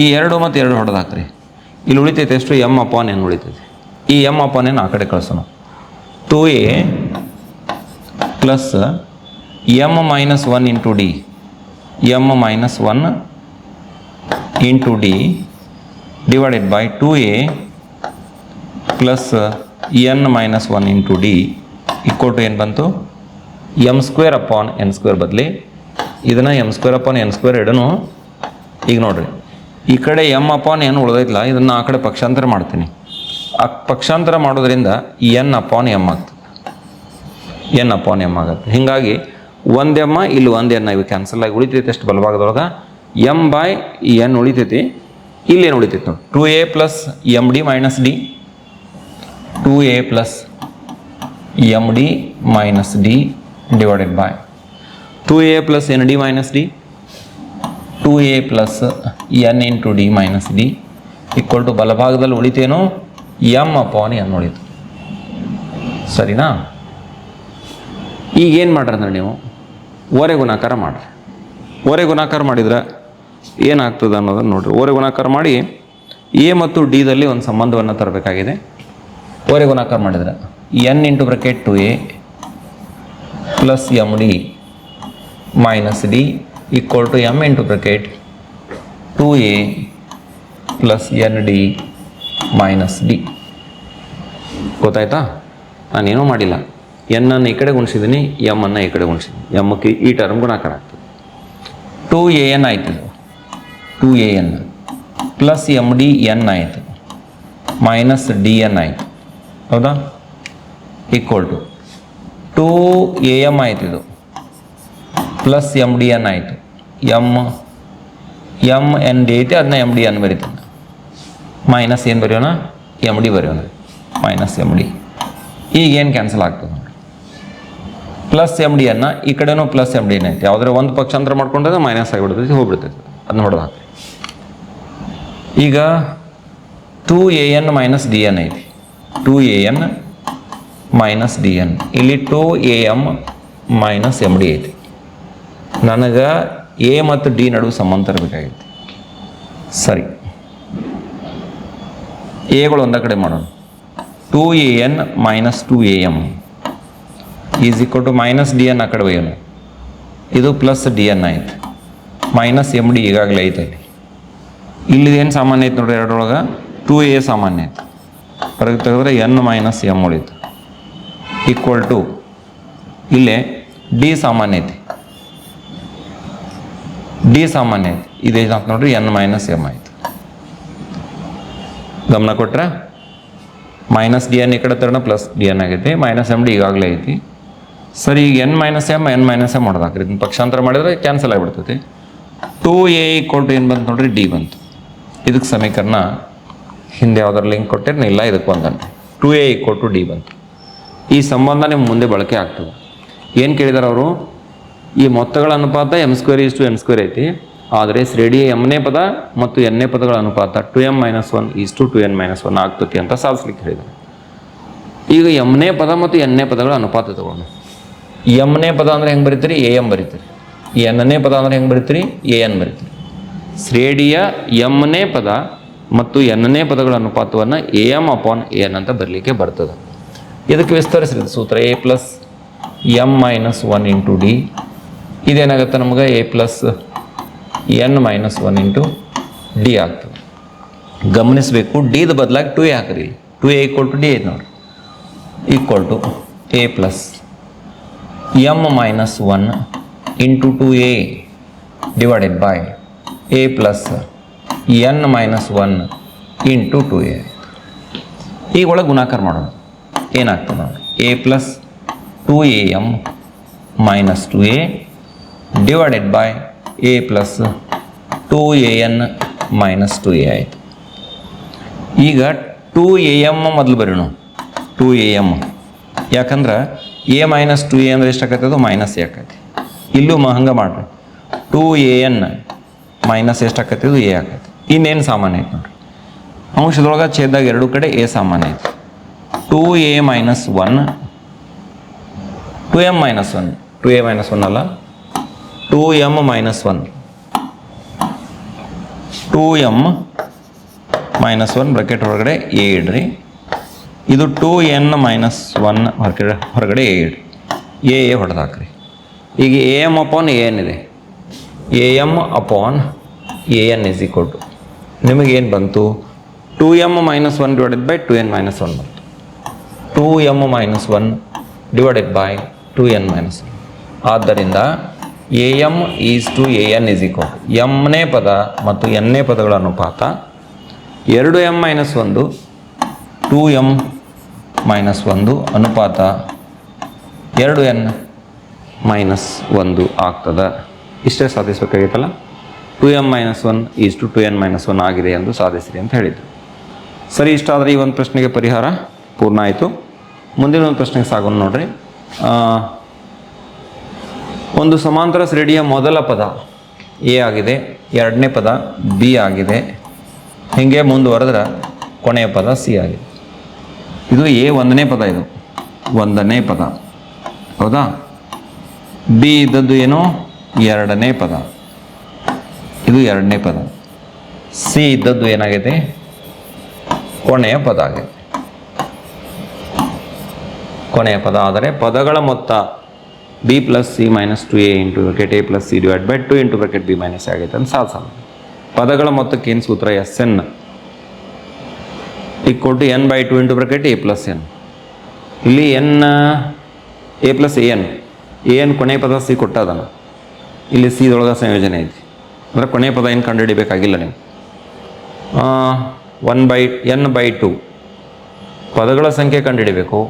ಈ ಎರಡು ಮತ್ತು ಎರಡು ಹೊಡೆದು ಹಾಕ್ರಿ ಇಲ್ಲಿ ಉಳಿತೈತೆ ಎಷ್ಟು? ಎಂ ಅಪಾನ್ ಎನ್ ಉಳಿತೈತೆ. ಈ ಎಂ ಅಪಾನ್ ಎನ್ ಆ ಕಡೆ ಕಳಿಸೋಣ. Two A plus M minus one into D M minus one into D by two A plus N minus one into D equal to ಏನು ಬಂತು? M square upon N square ಬದಲಿ. ಇದನ್ನು M square upon N square ಎರಡೂ ಈಗ ನೋಡ್ರಿ. ಈ ಕಡೆ ಎಂ ಅಪಾನ್ ಏನು ಉಳ್ದೈತಲ್ಲ ಇದನ್ನು ಆ ಕಡೆ ಪಕ್ಷಾಂತರ ಮಾಡ್ತೀನಿ. ಆ ಪಕ್ಷಾಂತರ ಮಾಡೋದ್ರಿಂದ ಎನ್ ಅಪಾನ್ ಎಂ ಆಗ್ತದೆ. ಎನ್ ಅಪಾನ್ ಎಂ ಆಗುತ್ತೆ. ಹೀಗಾಗಿ ಒಂದು ಎಮ್ಮ ಇಲ್ಲಿ ಒಂದು ಎನ್ ಇವು ಕ್ಯಾನ್ಸಲ್ ಆಗಿ ಉಳಿತೈತೆ ಎಷ್ಟು ಬಲಭಾಗದೊಳಗೆ. ಎಂ ಬಾಯ್ ಎನ್ ಉಳಿತೈತಿ. ಇಲ್ಲಿ ಏನು ಉಳಿತಿತ್ತು? ನೋಡಿ two A plus M D minus D two A plus M D minus D divided by two A plus N D minus D two A plus N into D minus D equal to ಬಲಭಾಗದಲ್ಲಿ ಉಳಿತೇನು? ಎಂ ಅಪಾನ್ ಎನ್ ಉಳಿತು. ಸರಿನಾ? ಈಗ ಏನು ಮಾಡ್ರಿ ಅಂದ್ರೆ ನೀವು? ಓರೆ ಗುಣಾಕಾರ ಮಾಡ್ರಿ. ಓರೆ ಗುಣಾಕಾರ ಮಾಡಿದ್ರೆ ಏನಾಗ್ತದೆ ಅನ್ನೋದನ್ನು ನೋಡಿರಿ. ಓರೆ ಗುಣಾಕಾರ ಮಾಡಿ ಎ ಮತ್ತು ಡಿದಲ್ಲಿ ಒಂದು ಸಂಬಂಧವನ್ನು ತರಬೇಕಾಗಿದೆ. ಓರೆ ಗುಣಾಕಾರ ಮಾಡಿದ್ರೆ N into bracket two A plus M D minus D equal to M into bracket two A plus N D minus D ಗೊತ್ತಾಯ್ತಾ? ನಾನೇನೂ ಮಾಡಿಲ್ಲ. ಎನ್ನನ್ನು ಈ ಕಡೆ ಗುಣಿಸಿದ್ದೀನಿ ಎಮ್ಮನ್ನು ಈ ಕಡೆ ಗುಣಿಸಿದ್ದೀನಿ ಎಮ್ಮಕ್ಕೆ ಈ ಟರ್ಮ್ ಗುಣಾಕಾರ ಆಗ್ತದೆ. ಟು ಎ ಎನ್ ಆಯ್ತು two A N plus M D N ಆಯಿತು ಮೈನಸ್ ಡಿ ಎನ್ ಆಯಿತು ಹೌದಾ? Equal to two A M ಆಯ್ತು ಇದು ಪ್ಲಸ್ ಎಂ ಡಿ ಎನ್ ಆಯಿತು ಎಂ ಎಂ ಎನ್ ಡಿ ಐತೆ ಅದನ್ನ ಎಂ ಡಿ ಎನ್ ಬರೀತಾನೆ ಮೈನಸ್ ಏನು ಬರೆಯೋಣ? ಎಂ ಡಿ ಬರೆಯೋಣ. ಮೈನಸ್ ಎಂ ಡಿ ಈಗ ಏನು ಕ್ಯಾನ್ಸಲ್ ಆಗ್ತದೆ ನೋಡಿ. ಪ್ಲಸ್ ಎಂ ಡಿ ಅನ್ನ ಈ ಕಡೆನೂ ಪ್ಲಸ್ ಎಂ ಡಿ ಎನ್ ಐತೆ. ಯಾವುದ್ರೆ ಒಂದು ಪಕ್ಷಾಂತರ ಮಾಡ್ಕೊಂಡ್ರೆ ಮೈನಸ್ ಆಗಿಬಿಡ್ತೈತಿ ಹೋಗ್ಬಿಡ್ತೈತಿ ಅದನ್ನ ಹೊಡೆದು ಹಾಕಿ ಈಗ two A N minus D N ಐತಿ. Two A N minus D N ಇಲ್ಲಿ two A M minus M D ಐತಿ. ನನಗೆ ಎ ಮತ್ತು ಡಿ ನಡುವೆ ಸಂಬಂಧ ತರಬೇಕಾಗೈತಿ ಸರಿ. ಎಗಳು ಒಂದ ಕಡೆ ಮಾಡೋಣ. Two A N minus two A M is equal to minus D N ಆ ಕಡೆ ಒಯ್ಯೋಣ. ಇದು ಪ್ಲಸ್ ಡಿ ಎನ್ ಆಯ್ತು ಮೈನಸ್ ಎಂ ಡಿ ಈಗಾಗಲೇ ಐತೆ ಅಲ್ಲಿ ಇಲ್ಲಿ ಏನು ಸಾಮಾನ್ಯ ಐತೆ ನೋಡ್ರಿ ಎರಡರೊಳಗೆ? ಟೂ ಎ ಸಾಮಾನ್ಯ ಐತೆ. ಹೊರಗೆ ತೆಗೆದ್ರೆ ಎನ್ ಮೈನಸ್ ಎಂ ಉಳಿತು. ಈಕ್ವಲ್ ಟು ಇಲ್ಲೇ ಡಿ ಸಾಮಾನ್ಯ ಐತಿ. ಡಿ ಸಾಮಾನ್ಯ ಐತಿ. ಇದೇನಂತ ನೋಡ್ರಿ ಎನ್ ಮೈನಸ್ ಎಂ ಆಯ್ತು. ಗಮನ ಕೊಟ್ರೆ? ಮೈನಸ್ ಡಿ ಎನ್ ಈ ಕಡೆ ತರೋಣ ಪ್ಲಸ್ ಡಿ ಎನ್ ಆಗೈತಿ. ಮೈನಸ್ ಎಂ ಡಿ ಈಗಾಗಲೇ ಐತಿ. ಸರಿ, ಈಗ N minus M N minus M ಇದನ್ನ ಪಕ್ಷಾಂತರ ಮಾಡಿದ್ರೆ ಕ್ಯಾನ್ಸಲ್ ಆಗಿಬಿಡ್ತೈತಿ. ಟೂ ಎ ಈಕ್ವಲ್ ಟು ಏನು ಬಂತು ನೋಡ್ರಿ? ಡಿ ಬಂತು. ಇದಕ್ಕೆ ಸಮೀಕರಣ ಹಿಂದೆ ಯಾವ್ದಾರು ಲಿಂಕ್ ಕೊಟ್ಟಿರ್ನ ಇಲ್ಲ ಇದಕ್ಕೆ ಬಂದಂತೆ two A equal to D ಬಂತು. ಈ ಸಂಬಂಧ ನಿಮ್ಮ ಮುಂದೆ ಬಳಕೆ ಆಗ್ತದೆ. ಏನು ಕೇಳಿದಾರೆ ಅವರು? ಈ ಮೊತ್ತಗಳ ಅನುಪಾತ M square is to N square ಐತಿ. ಆದರೆ ಶ್ರೇಣಿ ಎಮ್ನೇ ಪದ ಮತ್ತು ಎನ್ನೇ ಪದಗಳ ಅನುಪಾತ two M minus one is to two N minus one ಆಗ್ತತಿ ಅಂತ ಸಾಧಿಸ್ಲಿಕ್ಕೆ ಹೇಳಿದ್ದಾರೆ ಈಗ ಎಮ್ನೇ ಪದ ಮತ್ತು ಎನ್ನೇ ಪದಗಳ ಅನುಪಾತ ತಗೊಂಡು. ಎಮ್ನೇ ಪದ ಅಂದರೆ ಹೆಂಗೆ ಬರೀತೀರಿ? A M ಬರೀತೀರಿ. ಎನ್ನೇ ಪದ ಅಂದರೆ ಹೆಂಗೆ ಬರೀತೀರಿ? A N ಬರೀತೀರಿ. ಶ್ರೇಣಿಯ ಎಮ್ನೇ ಪದ ಮತ್ತು ಎನ್ನೇ ಪದಗಳ ಅನುಪಾತವನ್ನು ಎ ಎಂ ಅಪಾನ್ ಎನ್ ಅಂತ ಬರಲಿಕ್ಕೆ ಬರ್ತದೆ. ಇದಕ್ಕೆ ವಿಸ್ತರಿಸಿದ ಸೂತ್ರ A plus M minus one into D. ಇದೇನಾಗುತ್ತೆ ನಮಗೆ? A plus N minus one into D ಆಗ್ತದೆ. ಗಮನಿಸಬೇಕು. ಡಿದ ಬದಲಾಗಿ ಟು ಎ ಹಾಕ್ರಿ. Two A equal to D ಐತೆ ನೋಡ್ರಿ. Equal to A plus M minus one into two A divided by A plus N minus one into two A ಈಗ ಒಳಗೆ ಗುಣಾಕಾರ ಮಾಡೋಣ. ಏನಾಗ್ತದೆ ನೋಡಿ. A plus two A M minus two A divided by a plus two a n minus two a ಆಯಿತು. ಈಗ ಟು ಎ ಎಂ ಮೊದಲು ಬರೋಣ ಟು ಎ ಎಂ ಯಾಕಂದ್ರೆ ಎ ಮೈನಸ್ ಟು ಎ ಅಂದ್ರೆ ಎಷ್ಟಾಗತ್ತೆ ಅದು ಮೈನಸ್ ಎ ಆಕೈತಿ ಇಲ್ಲೂ ಮ ಹಂಗೆ ಮಾಡ್ರಿ. ಟೂ ಎ ಎನ್ ಮೈನಸ್ ಎಷ್ಟು ಆಕೈತಿ ಇದು ಎ ಆಕೈತಿ. ಇನ್ನೇನು ಸಾಮಾನ್ಯ ಐತೆ ನೋಡ್ರಿ. ಅಂಶದೊಳಗೆ ಛೇದಾಗ ಎರಡು ಕಡೆ ಎ ಸಾಮಾನ್ಯ ಐತಿ. Two a minus one, two m minus one, two a minus one ಅಲ್ಲ, two m minus one, two m minus one bracket ಹೊರಗಡೆ ಎ ಇಡ್ರಿ. ಇದು ಟೂ ಎನ್ ಮೈನಸ್ ಒನ್ ಹೊರಗಡೆ ಹೊರಗಡೆ ಎ ಇಡ್ರಿ. ಎ ಎ ಹೊಡೆದಾಕ್ರಿ. ಈಗ ಎ ಎಂ ಅಪಾನ್ ಎನ್ ಇದೆ. A m upon a n is equal to ನಿಮಗೇನು ಬಂತು? Two m minus one divided by two n minus one ಬಂತು. Two m minus one divided by two n minus one ಆದ್ದರಿಂದ a m is to a n is equal ಎಮ್ನೇ ಪದ ಮತ್ತು ಎನ್ನೇ ಪದಗಳ ಅನುಪಾತ ಎರಡು ಎಂ ಮೈನಸ್ ಒಂದು ಟೂ ಎಂ ಮೈನಸ್ ಒಂದು ಅನುಪಾತ ಎರಡು ಎನ್ ಮೈನಸ್ ಒಂದು ಆಗ್ತದೆ. ಇಷ್ಟೇ ಸಾಧಿಸಬೇಕಾಗಿತ್ತಲ್ಲ? Two m minus one is to two n minus one ಆಗಿದೆ ಎಂದು ಸಾಧಿಸಿರಿ ಅಂತ ಹೇಳಿದ್ದು ಸರಿ ಇಷ್ಟಾದರೆ ಈ ಒಂದು ಪ್ರಶ್ನೆಗೆ ಪರಿಹಾರ ಪೂರ್ಣ ಆಯಿತು. ಮುಂದಿನ ಒಂದು ಪ್ರಶ್ನೆಗೆ ಸಾಗೋಣ ನೋಡ್ರಿ. ಒಂದು ಸಮಾಂತರ ಶ್ರೇಣಿಯ ಮೊದಲ ಪದ ಎ ಆಗಿದೆ, ಎರಡನೇ ಪದ ಬಿ ಆಗಿದೆ, ಹೀಗೆ ಮುಂದುವರೆದ್ರೆ ಕೊನೆಯ ಪದ ಸಿ ಆಗಿದೆ. ಇದು ಎ ಒಂದನೇ ಪದ ಇದು. ಒಂದನೇ ಪದ. ಹೌದಾ? ಬಿ ಇದ್ದದ್ದು ಏನು? ಎರಡನೇ ಪದ. ಇದು ಎರಡನೇ ಪದ. ಸಿ ಇದ್ದದ್ದು ಏನಾಗಿದೆ ಕೊನೆಯ ಪದ ಆಗಿದೆ ಕೊನೆಯ ಪದ ಆದರೆ ಪದಗಳ ಮೊತ್ತ b plus c minus two a into bracket a plus c divide by two into bracket b minus ಆಗೈತೆ ಅಂತ ಸಾಧಿಸೋಣ ಪದಗಳ ಮೊತ್ತಕ್ಕೆ ಏನು ಸೂತ್ರ? S n equal to n by two into bracket a plus n ಇಲ್ಲಿ n a plus a n a n ಕೊನೆಯ ಪದ ಸಿ ಕೊಟ್ಟದನ ಇಲ್ಲಿ ಸಿ ದೊಳಗೆ ಸಂಯೋಜನೆ ಐತಿ. ಅಂದರೆ ಕೊನೆಯ ಪದ ಏನು ಕಂಡುಹಿಡಿಬೇಕಾಗಿಲ್ಲ ನೀವು one by n by two ಪದಗಳ ಸಂಖ್ಯೆ ಕಂಡುಹಿಡಿಬೇಕು,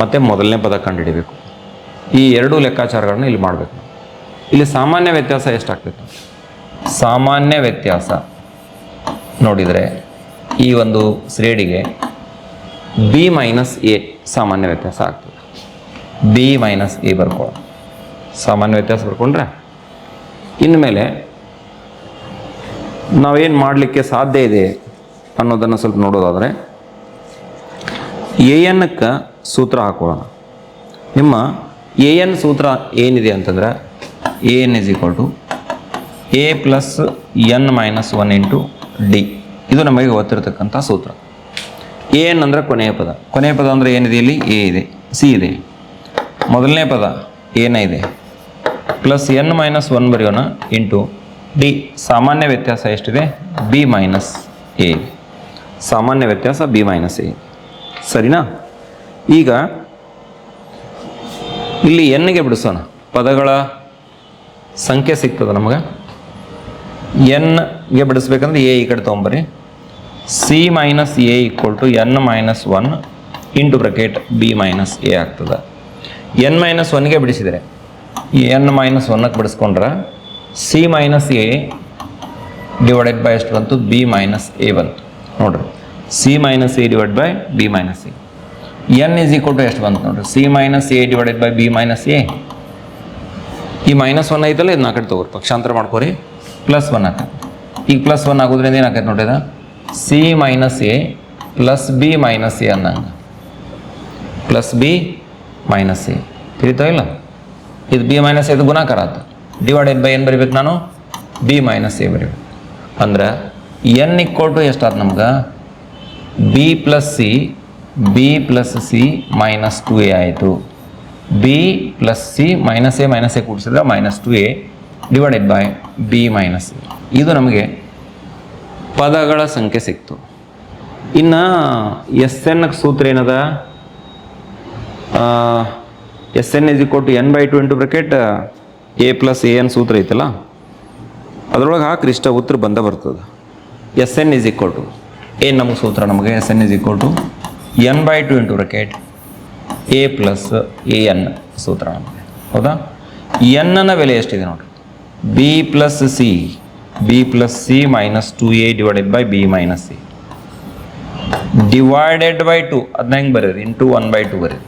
ಮತ್ತು ಮೊದಲನೇ ಪದ ಕಂಡುಹಿಡಿಬೇಕು. ಈ ಎರಡು ಲೆಕ್ಕಾಚಾರಗಳನ್ನು ಇಲ್ಲಿ ಮಾಡಬೇಕು. ಇಲ್ಲಿ ಸಾಮಾನ್ಯ ವ್ಯತ್ಯಾಸ ಎಷ್ಟಾಗ್ತೈತೆ? ಸಾಮಾನ್ಯ ವ್ಯತ್ಯಾಸ ನೋಡಿದರೆ ಈ ಒಂದು ಶ್ರೇಣಿಗೆ ಬಿ ಮೈನಸ್ ಎ ಸಾಮಾನ್ಯ ವ್ಯತ್ಯಾಸ ಆಗ್ತದೆ. ಬಿ ಮೈನಸ್ ಎ ಬರ್ಕೊಳ್ಳೋ ಸಾಮಾನ್ಯ ವ್ಯತ್ಯಾಸ ಬರ್ಕೊಂಡ್ರೆ ಇನ್ಮೇಲೆ ನಾವೇನು ಮಾಡಲಿಕ್ಕೆ ಸಾಧ್ಯ ಇದೆ ಅನ್ನೋದನ್ನು ಸ್ವಲ್ಪ ನೋಡೋದಾದರೆ, ಎ ಎನ್ಕ್ಕೆ ಸೂತ್ರ ಹಾಕೊಳ್ಳೋಣ. ನಿಮ್ಮ ಎ ಎನ್ ಸೂತ್ರ ಏನಿದೆ ಅಂತಂದ್ರೆ, a n is equal to a plus n minus one into d. ಇದು ನಮಗೆ ಗೊತ್ತಿರತಕ್ಕಂಥ ಸೂತ್ರ. ಎ ಎನ್ ಅಂದರೆ ಕೊನೆಯ ಪದ. ಕೊನೆಯ ಪದ ಅಂದರೆ ಏನಿದೆ ಇಲ್ಲಿ? ಎ ಇದೆ, ಸಿ ಇದೆ. ಮೊದಲನೇ ಪದ ಏನೇ ಇದೆ? ಪ್ಲಸ್ ಎನ್ ಮೈನಸ್ ಒನ್ ಬರೆಯೋಣ ಇಂಟು ಡಿ. ಸಾಮಾನ್ಯ ವ್ಯತ್ಯಾಸ ಎಷ್ಟಿದೆ? B minus a. ಸಾಮಾನ್ಯ ವ್ಯತ್ಯಾಸ ಬಿ ಮೈನಸ್ ಎ. ಸರಿನಾ? ಈಗ ಇಲ್ಲಿ ಎನ್ಗೆ ಬಿಡಿಸೋಣ. ಪದಗಳ ಸಂಖ್ಯೆ ಸಿಗ್ತದೆ ನಮಗೆ? ಎನ್ಗೆ ಬಿಡಿಸ್ಬೇಕಂದ್ರೆ ಎ ಈ ಕಡೆ ತೊಗೊಂಬರಿ c minus a equal to n minus one into bracket b minus a ಆಗ್ತದೆ. ಎನ್ ಮೈನಸ್ ಒನ್ಗೆ ಬಿಡಿಸಿದರೆ ಎನ್ ಮೈನಸ್ ಒನ್ನಕ್ಕೆ ಬಿಡಿಸ್ಕೊಂಡ್ರೆ c minus a divided by ಎಷ್ಟು ಬಂತು ಬಿ ಮೈನಸ್ ಎ ಬಂತು ನೋಡ್ರಿ. C minus a divide by b minus a n is equal to ಎಷ್ಟು ಬಂತು ನೋಡ್ರಿ? C minus a divided by b minus a ಈ ಮೈನಸ್ ಒನ್ ಐತಲ್ಲ ಇದು ಆ ಕಡೆ ತಗೋರಿ. ಪಕ್ಷಾಂತರ ಮಾಡ್ಕೋರಿ. ಪ್ಲಸ್ ಒನ್ ಹಾಕತ್ತೆ ಈಗ ಪ್ಲಸ್ ಒನ್ ಆಗೋದ್ರಿಂದ ಏನಾಗತ್ತೆ ನೋಡ್ರಿ ಇದು? C minus a plus b minus a ಅನ್ನಂಗೆ. ಪ್ಲಸ್ ಬಿ ಮೈನಸ್ ಎ ತಿಳಿತಾ ಇಲ್ಲ? ಇದು ಬಿ ಮೈನಸ್ ಇದು ಗುಣಾಕಾರ ಆತು. ಡಿವೈಡೆಡ್ ಬೈ ಏನು ಬರಿಬೇಕು ನಾನು. ಬಿ ಮೈನಸ್ ಎ ಬರಿಬೇಕು. ಅಂದ್ರೆ ಎನ್ ಇಕ್ವಲ್ ಟು ಎಷ್ಟಾದ ನಮ್ಗೆ? B plus c b plus c minus two a ಆಯಿತು. B plus c minus a minus a ಕೂಡಿಸಿದ್ರೆ minus two a divided by b minus a ಇದು ನಮಗೆ ಪದಗಳ ಸಂಖ್ಯೆ ಸಿಕ್ತು. ಇನ್ನು ಎಸ್ ಎನ್ ಸೂತ್ರ ಏನದ? S n is equal to n by two into bracket a plus a n ಸೂತ್ರ ಐತಲ್ಲ? ಅದರೊಳಗೆ ಹಾಕಿ ಇಷ್ಟ ಉತ್ತರ ಬಂದ ಬರ್ತದೆ. S n is equal to, ಏನು ನಮಗೆ ಸೂತ್ರ ನಮಗೆ? S n is equal to n by two into bracket, a plus a n ಸೂತ್ರ ನಮಗೆ. ಹೌದಾ? ಎನ್ನ ಬೆಲೆ ಎಷ್ಟಿದೆ ನೋಡಿ b plus c, b plus c minus two a divided by b minus c. Divided by two ಅದನ್ನ ಹೆಂಗೆ ಬರೀರಿ ಇಂಟು ಒನ್ ಬೈ ಟು ಬರೀರಿ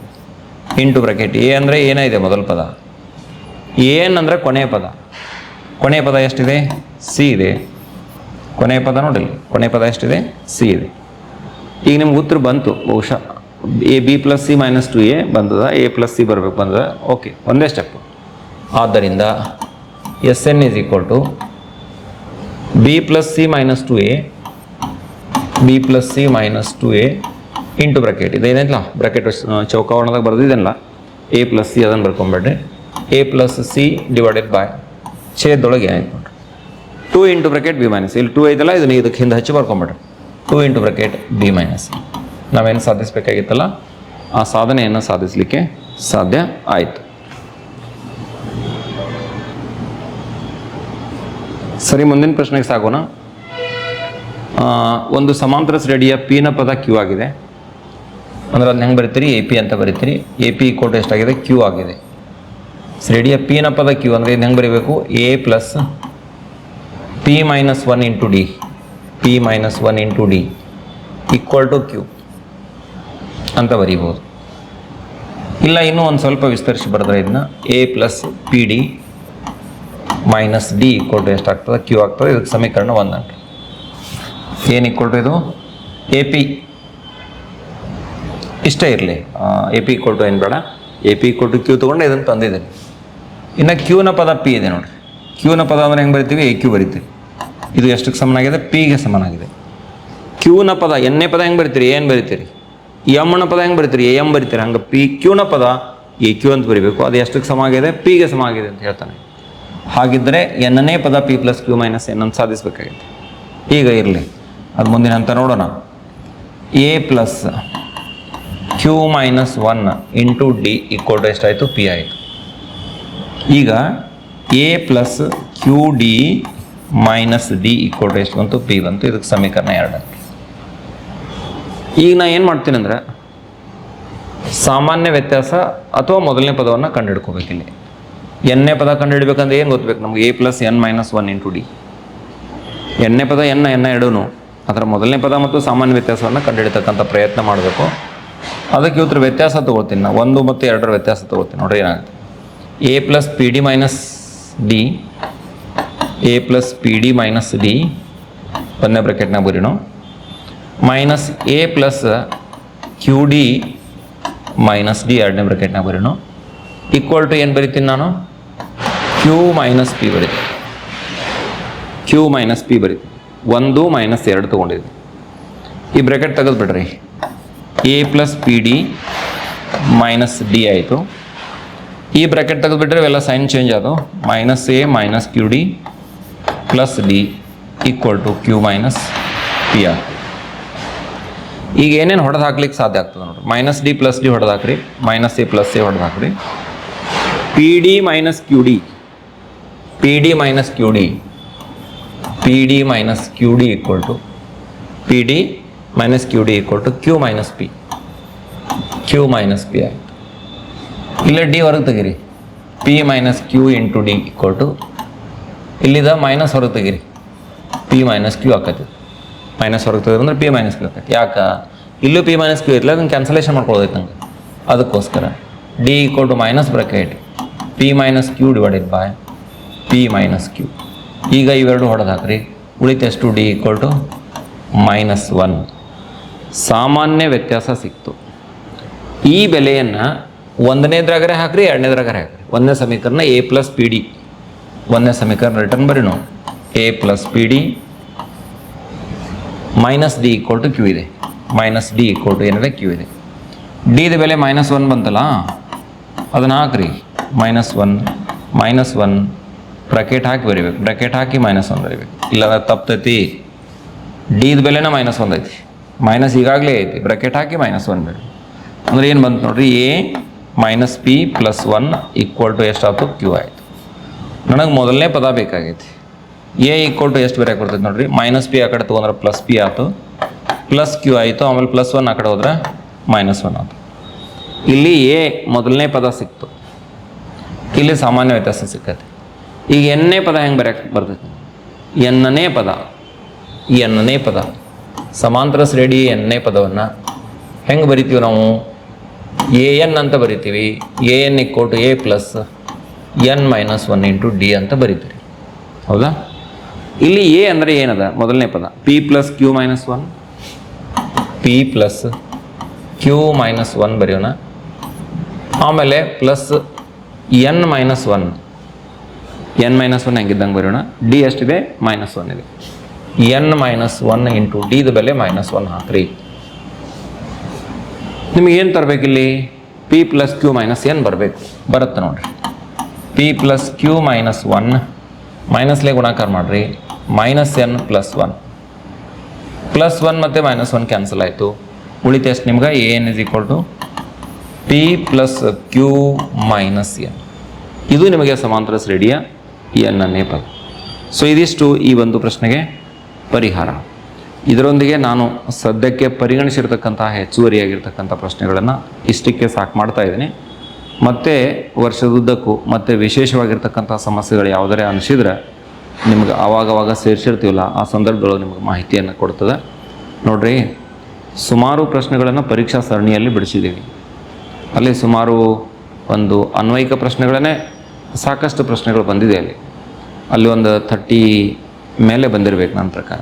ಇಂಟು ಬ್ರಕೆಟ್. ಎ ಅಂದರೆ ಏನಾಗಿದೆ ಮೊದಲ ಪದ. ಏನ್ ಅಂದರೆ ಕೊನೆಯ ಪದ. ಕೊನೆಯ ಪದ ಎಷ್ಟಿದೆ? ಸಿ ಇದೆ. ಕೊನೆಯ ಪದ ನೋಡಿಲ್ಲ. ಕೊನೆಯ ಪದ ಎಷ್ಟಿದೆ? ಸಿ ಇದೆ. ಈಗ ನಿಮ್ಗೆ ಉತ್ತರ ಬಂತು. ಬಹುಶಃ a, b plus c minus two a ಬಂದದ. ಎ ಪ್ಲಸ್ ಸಿ ಬರಬೇಕು ಬಂದದ. ಓಕೆ, ಒಂದೇ ಸ್ಟೆಪ್ ಆದ್ದರಿಂದ s n is equal to b plus c minus two a, b plus c minus two a into bracket ಇದೇನಿಲ್ಲ bracket ಚೌಕಾವರಣದಾಗ ಬರೆದಿದ್ದೇನಲ್ಲ ಎ ಪ್ಲಸ್ ಸಿ ಅದನ್ನು ಬರ್ಕೊಂಬೇಡ್ರಿ. A plus c divided by ಛೇದೊಳಗೆ ಆಯ್ತು two into bracket b minus ಇಲ್ಲಿ ಟೂ ಐತಲ್ಲ, ಇದನ್ನ ಇದಕ್ಕೆ ಹಿಂದೆ ಹಚ್ಚಿ ಬರ್ಕೊಂಬೇಡ್ರಿ. Two into bracket b minus ನಾವೇನು ಸಾಧಿಸಬೇಕಾಗಿತ್ತಲ್ಲ? ಆ ಸಾಧನೆಯನ್ನು ಸಾಧಿಸಲಿಕ್ಕೆ ಸಾಧ್ಯ ಆಯಿತು. ಸರಿ, ಮುಂದಿನ ಪ್ರಶ್ನೆಗೆ ಸಾಗೋಣ. ಒಂದು ಸಮಾಂತರ ಶ್ರೇಣಿಯ ಪಿನ ಪದ ಕ್ಯೂ ಆಗಿದೆ. ಅಂದ್ರೆ ಅದನ್ನ ಹೆಂಗೆ ಬರೀತೀರಿ? ಎ ಪಿ ಅಂತ ಬರೀತೀರಿ. ಎ ಪಿ ಕೋಟ್ ಎಷ್ಟಾಗಿದೆ ಕ್ಯೂ ಆಗಿದೆ. ಶ್ರೇಡಿಯ ಪಿ ಪದ ಕ್ಯೂ ಅಂದರೆ ಇದು ಹೆಂಗೆ ಬರೀಬೇಕು? A plus p minus one into d p minus one into d equal to q ಅಂತ ಬರೀಬೋದು. ಇಲ್ಲ, ಇನ್ನೂ ಒಂದು ಸ್ವಲ್ಪ ವಿಸ್ತರಿಸಿ ಬರೆದ್ರೆ ಇದನ್ನ a plus p d minus d equal to ಎಷ್ಟಾಗ್ತದೆ ಕ್ಯೂ ಆಗ್ತದೆ? ಇದಕ್ಕೆ ಸಮೀಕರಣ ಒಂದು ಏನು ಈಕ್ವಲ್ ಟು ಇದು? ಎ ಪಿ ಇಷ್ಟೇ ಇರಲಿ. ಎ ಪಿ ಕೊಟ್ಟು ಏನು ಬೇಡ. ಎ ಪಿ ಕೊಟ್ಟು ಕ್ಯೂ ತೊಗೊಂಡು ಇದನ್ನು ತಂದಿದ್ದೀನಿ. ಇನ್ನು ಕ್ಯೂನ ಪದ ಪಿ ಇದೆ ನೋಡಿ ಕ್ಯೂನ ಪದ ಅಂದರೆ ಹೆಂಗೆ ಬರಿತೀವಿ? ಎ ಕ್ಯೂ ಬರಿತೀವಿ. ಇದು ಎಷ್ಟಕ್ಕೆ ಸಮನಾಗಿದೆ? ಪಿಗೆ ಸಮನಾಗಿದೆ. ಕ್ಯೂನ ಪದ ಎನ್ನೇ ಪದ ಹೆಂಗೆ ಬರಿತೀರಿ? ಏನು ಬರಿತೀರಿ. ಎಮ್ನ ಪದ ಹೆಂಗೆ ಬರಿತೀರಿ? ಎಂ ಬರಿತೀರಿ. ಹಂಗೆ ಪಿ ಕ್ಯೂನ ಪದ ಎ ಕ್ಯೂ ಅಂತ ಬರಿಬೇಕು. ಅದು ಎಷ್ಟಕ್ಕೆ ಸಮ ಆಗಿದೆ ಪಿಗೆ ಸಮ ಆಗಿದೆ ಅಂತ ಹೇಳ್ತಾನೆ. ಹಾಗಿದ್ದರೆ ಎನ್ನೇ ಪದ p plus q minus n ಅಂತ ಈಗ ಇರಲಿ. ಅದು ಮುಂದಿನ ಅಂತ ನೋಡೋಣ. A plus q minus one into d equal to ಎಷ್ಟಾಯಿತು ಪಿ ಆಯಿತು. ಈಗ a plus q d minus d equal to ಎಷ್ಟು ಬಂತು? ಪಿ ಬಂತು. ಇದಕ್ಕೆ ಸಮೀಕರಣ ಎರಡು. ಈಗ ನಾ ಏನು ಮಾಡ್ತೀನಿ ಅಂದ್ರೆ ಸಾಮಾನ್ಯ ವ್ಯತ್ಯಾಸ ಅಥವಾ ಮೊದಲನೇ ಪದವನ್ನು ಕಂಡುಹಿಡ್ಕೋಬೇಕಿಲ್ಲಿ ಎನ್ನೇ ಪದ ಕಂಡುಹಿಡ್ಬೇಕಂದ್ರೆ ಏನು ಗೊತ್ತಬೇಕು? ನಮ್ಗೆ a plus n minus one into d ಎಣ್ಣೆ ಪದ ಎನ್ನ ಎನ್ನ ಎರಡೂ. ಅದರ ಮೊದಲನೇ ಪದ ಮತ್ತು ಸಾಮಾನ್ಯ ವ್ಯತ್ಯಾಸವನ್ನು ಕಂಡುಹಿಡಿತಕ್ಕಂಥ ಪ್ರಯತ್ನ ಮಾಡಬೇಕು. ಅದಕ್ಕೆ ಇವತ್ತರ ವ್ಯತ್ಯಾಸ ತೊಗೊಳ್ತೀನಿ ನಾನು ಒಂದು ಮತ್ತು ಎರಡರ ವ್ಯತ್ಯಾಸ ತೊಗೊಳ್ತೀನಿ ನೋಡ್ರಿ ಏನಾಗುತ್ತೆ. A plus p d minus d a plus p d minus d ಒಂದನೇ ಬ್ರೆಕೆಟ್ನಾಗ ಬರೀನು minus a plus q d minus d ಎರಡನೇ ಬ್ರೆಕೆಟ್ನಾಗ ಬರೀನು ಈಕ್ವಲ್ ಟು ಏನು ಬರಿತೀನಿ ನಾನು? ಕ್ಯೂ ಮೈನಸ್ ಪಿ ಬರೀತೀನಿ. ಕ್ಯೂ ಮೈನಸ್ ಪಿ ಬರೀತೀನಿ. ಒಂದು ಮೈನಸ್ ಎರಡು ತೊಗೊಂಡಿದ್ದೀನಿ. ಈ ಬ್ರೆಕೆಟ್ ತೆಗೆದು ಬಿಡ್ರಿ a plus p d minus d ಆಯಿತು. ಈ ಬ್ರ್ಯಾಕೆಟ್ ತೆಗೆದುಬಿಟ್ರೆ ಇವೆಲ್ಲ ಸೈನ್ ಚೇಂಜ್ ಅದು. Minus a minus q d plus d equal to q minus p or ಈಗ ಏನೇನು ಹೊಡೆದು ಹಾಕ್ಲಿಕ್ಕೆ ಸಾಧ್ಯ ಆಗ್ತದೆ ನೋಡಿರಿ. ಮೈನಸ್ ಡಿ ಪ್ಲಸ್ ಡಿ ಹೊಡೆದು ಹಾಕ್ರಿ. ಮೈನಸ್ ಎ ಪ್ಲಸ್ ಎ ಹೊಡೆದು ಹಾಕ್ರಿ. P d minus q d p d minus q d p d minus q d equal to p d minus q d equal to q minus p q minus p ಆಯಿತು. ಇಲ್ಲೇ ಡಿ ಹೊರಗೆ ತೆಗೀರಿ. P minus q into d equal to ಇಲ್ಲಿದ minus ಹೊರಗೆ ತೆಗೀರಿ. ಪಿ ಮೈನಸ್ ಕ್ಯೂ ಆಕತಿ. ಮೈನಸ್ ಹೊರಗೆ ತೆಗೆದ್ರೆ ಪಿ ಮೈನಸ್ ಕ್ಯೂ ಆಕತಿ. ಯಾಕೆ? ಇಲ್ಲೂ ಪಿ ಮೈನಸ್ ಕ್ಯೂ ಇರಲಿಲ್ಲ, ಅದನ್ನು ಕ್ಯಾನ್ಸಲೇಷನ್ ಮಾಡ್ಕೊಳ್ಳೋದೈತೆ ನಂಗೆ. ಅದಕ್ಕೋಸ್ಕರ d equal to minus bracket p minus q divided by p minus q ಈಗ ಇವೆರಡು ಹೊಡೆದು ಹಾಕ್ರಿ. ಉಳಿತೆಷ್ಟು d equal to minus one ಸಾಮಾನ್ಯ ವ್ಯತ್ಯಾಸ ಸಿಕ್ತು. ಈ ಬೆಲೆಯನ್ನು ಒಂದನೇದ್ರಾಗರೆ ಹಾಕ್ರಿ ಎರಡನೇದ್ರಾಗರೆ ಹಾಕ್ರಿ. ಒಂದನೇ ಸಮೀಕರಣ ಎ ಪ್ಲಸ್ ಪಿ ಡಿ ಒಂದನೇ ಸಮೀಕರಣ ರಿಟರ್ನ್ ಬರೀ ನಾವು a plus p d minus d equal to q ಇದೆ. ಮೈನಸ್ ಡಿ ಈಕ್ವಲ್ ಟು ಏನಿದೆ? ಕ್ಯೂ ಇದೆ. ಡಿದ ಬೆಲೆ ಮೈನಸ್ ಒನ್ ಬಂತಲ್ಲ? ಅದನ್ನು ಹಾಕ್ರಿ. Minus one minus one bracket ಹಾಕಿ ಬರಿಬೇಕು. ಬ್ರಕೆಟ್ ಹಾಕಿ ಮೈನಸ್ ಒನ್ ಬರಿಬೇಕು. ಇಲ್ಲದ ತಪ್ತೈತಿ. ಡಿದ ಬೆಲೆನ ಮೈನಸ್ ಒಂದೈತಿ ಮೈನಸ್ ಈಗಾಗಲೇ ಐತಿ. ಬ್ರಕೆಟ್ ಹಾಕಿ ಮೈನಸ್ ಒನ್ ಬಿಡಿ. ಅಂದರೆ ಏನು ಬಂತು ನೋಡ್ರಿ a minus p plus one equal to ಎಷ್ಟಾಯ್ತು ಕ್ಯೂ ಆಯಿತು. ನನಗೆ ಮೊದಲನೇ ಪದ ಬೇಕಾಗೈತಿ. ಎ ಈಕ್ವಲ್ ಟು ಎಷ್ಟು ಬೇರೆ ಬರ್ತೈತೆ ನೋಡ್ರಿ? ಮೈನಸ್ ಪಿ ಆ ಕಡೆ ತೊಗೊಂಡ್ರೆ ಪ್ಲಸ್ ಪಿ ಆಯ್ತು. ಪ್ಲಸ್ ಕ್ಯೂ ಆಯಿತು, ಆಮೇಲೆ ಪ್ಲಸ್ ಒನ್ ಆ ಕಡೆ ಹೋದ್ರೆ ಮೈನಸ್ ಒನ್ ಆಯ್ತು. ಇಲ್ಲಿ ಎ ಮೊದಲನೇ ಪದ ಸಿಕ್ತು. ಇಲ್ಲಿ ಸಾಮಾನ್ಯ ವ್ಯತ್ಯಾಸ ಸಿಕ್ಕೈತೆ. ಈಗ ಎನ್ನೇ ಪದ ಹೆಂಗೆ ಬರೆಯಕ್ಕೆ ಬರ್ತೈತೆ? ಎನ್ನನೇ ಪದ. ಎನ್ನನೇ ಪದ. ಸಮಾಂತರ ಶ್ರೇಣಿ ಎನ್ನೇ ಪದವನ್ನು ಹೆಂಗೆ ಬರಿತೀವಿ ನಾವು? ಎ ಎನ್ ಅಂತ ಬರಿತೀವಿ. A n equal to a plus n minus one into d ಅಂತ ಬರಿತೀವಿ ಹೌದಾ? ಇಲ್ಲಿ ಎ ಅಂದರೆ ಏನದ? ಮೊದಲನೇ ಪದ. P plus q minus one. P plus q minus one ಬರೆಯೋಣ. ಆಮೇಲೆ plus n minus one. N minus one ಹೆಂಗಿದ್ದಂಗೆ ಬರೆಯೋಣ. ಡಿ ಎಷ್ಟಿದೆ? ಮೈನಸ್ ಒನ್ ಇದೆ. ಎನ್ ಮೈನಸ್ ಒನ್ ಇಂಟು ಡಿದ ಬೆಲೆ ಮೈನಸ್ ಒನ್ ಹಾಕ್ರಿ. ನಿಮಗೆ ಏನು ತರಬೇಕಿಲ್ಲಿ? P plus q minus n ಬರಬೇಕು. ಬರುತ್ತೆ ನೋಡ್ರಿ. P plus q minus one ಮೈನಸ್ಲೇ ಗುಣಾಕಾರ ಮಾಡಿರಿ. Minus n plus one plus one ಮತ್ತು ಮೈನಸ್ ಒನ್ ಕ್ಯಾನ್ಸಲ್ ಆಯಿತು. ಉಳಿತು ಎಷ್ಟು ನಿಮ್ಗೆ? N is equal to p plus q minus n ಇದು ನಿಮಗೆ ಸಮಾಂತರ ಶ್ರೇಣಿಯ ಎನ್ ಅನ್ನೇ ಪದ. ಸೊ ಇದಿಷ್ಟು ಈ ಒಂದು ಪ್ರಶ್ನೆಗೆ. ಪರಿಹಾರ. ಇದರೊಂದಿಗೆ ನಾನು ಸದ್ಯಕ್ಕೆ ಪರಿಗಣಿಸಿರ್ತಕ್ಕಂತಹ ಹೆಚ್ಚುವರಿಯಾಗಿರ್ತಕ್ಕಂಥ ಪ್ರಶ್ನೆಗಳನ್ನು ಇಷ್ಟಕ್ಕೆ ಸಾಕು ಮಾಡ್ತಾ ಇದ್ದೀನಿ. ಮತ್ತೆ ವರ್ಷದುದ್ದಕ್ಕೂ ಮತ್ತೆ ವಿಶೇಷವಾಗಿರ್ತಕ್ಕಂಥ ಸಮಸ್ಯೆಗಳು ಯಾವುದರ ಅನಿಸಿದ್ರೆ ನಿಮ್ಗೆ ಆವಾಗವಾಗ ಸೇರಿಸಿರ್ತೀವಲ್ಲ, ಆ ಸಂದರ್ಭದೊಳಗೆ ನಿಮ್ಗೆ ಮಾಹಿತಿಯನ್ನು ಕೊಡ್ತದೆ. ನೋಡ್ರಿ, ಸುಮಾರು ಪ್ರಶ್ನೆಗಳನ್ನು ಪರೀಕ್ಷಾ ಸರಣಿಯಲ್ಲಿ ಬಿಡಿಸಿದ್ದೀವಿ. ಅಲ್ಲಿ ಸುಮಾರು ಒಂದು ಅನ್ವಯಿಕ ಪ್ರಶ್ನೆಗಳನ್ನೇ ಸಾಕಷ್ಟು ಪ್ರಶ್ನೆಗಳು ಬಂದಿದೆ ಅಲ್ಲಿ. ಅಲ್ಲಿ ಒಂದು ಥರ್ಟಿ ಮೇಲೆ ಬಂದಿರಬೇಕು ನನ್ನ ಪ್ರಕಾರ.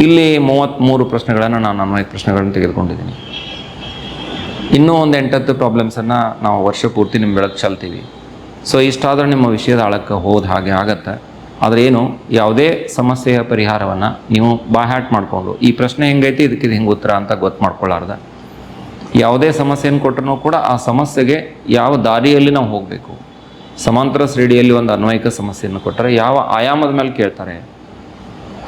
ಇಲ್ಲಿ ಮೂವತ್ತ್ಮೂರು ಪ್ರಶ್ನೆಗಳನ್ನು ನಾನು ಅನ್ವಯಿಕ ಪ್ರಶ್ನೆಗಳನ್ನು ತೆಗೆದುಕೊಂಡಿದ್ದೀನಿ. ಇನ್ನೂ ಒಂದು ಎಂಟತ್ತು ಪ್ರಾಬ್ಲಮ್ಸನ್ನು ನಾವು ವರ್ಷ ಪೂರ್ತಿ ನಿಮ್ಮ ಬೆಳಕು ಚೆಲ್ತೀವಿ. ಸೊ ಇಷ್ಟಾದರೂ ನಿಮ್ಮ ವಿಷಯದ ಆಳಕ್ಕೆ ಹೋದ ಹಾಗೆ ಆಗತ್ತೆ. ಆದರೆ ಏನು, ಯಾವುದೇ ಸಮಸ್ಯೆಯ ಪರಿಹಾರವನ್ನು ನೀವು ಬಾಹ್ಯಾಟ್ ಮಾಡಿಕೊಂಡು, ಈ ಪ್ರಶ್ನೆ ಹೆಂಗೈತಿ, ಇದಕ್ಕೆ ಇದು ಹಿಂಗೆ ಉತ್ತರ ಅಂತ ಗೊತ್ತು ಮಾಡ್ಕೊಳ್ಳಾರ್ದ. ಯಾವುದೇ ಸಮಸ್ಯೆಯನ್ನು ಕೊಟ್ಟರೂ ಕೂಡ ಆ ಸಮಸ್ಯೆಗೆ ಯಾವ ದಾರಿಯಲ್ಲಿ ನಾವು ಹೋಗಬೇಕು? ಸಮಾಂತರ ಶ್ರೇಣಿಯಲ್ಲಿ ಒಂದು ಅನ್ವಯಿಕ ಸಮಸ್ಯೆಯನ್ನು ಕೊಟ್ಟರೆ ಯಾವ ಆಯಾಮದ ಮೇಲೆ ಕೇಳ್ತಾರೆ?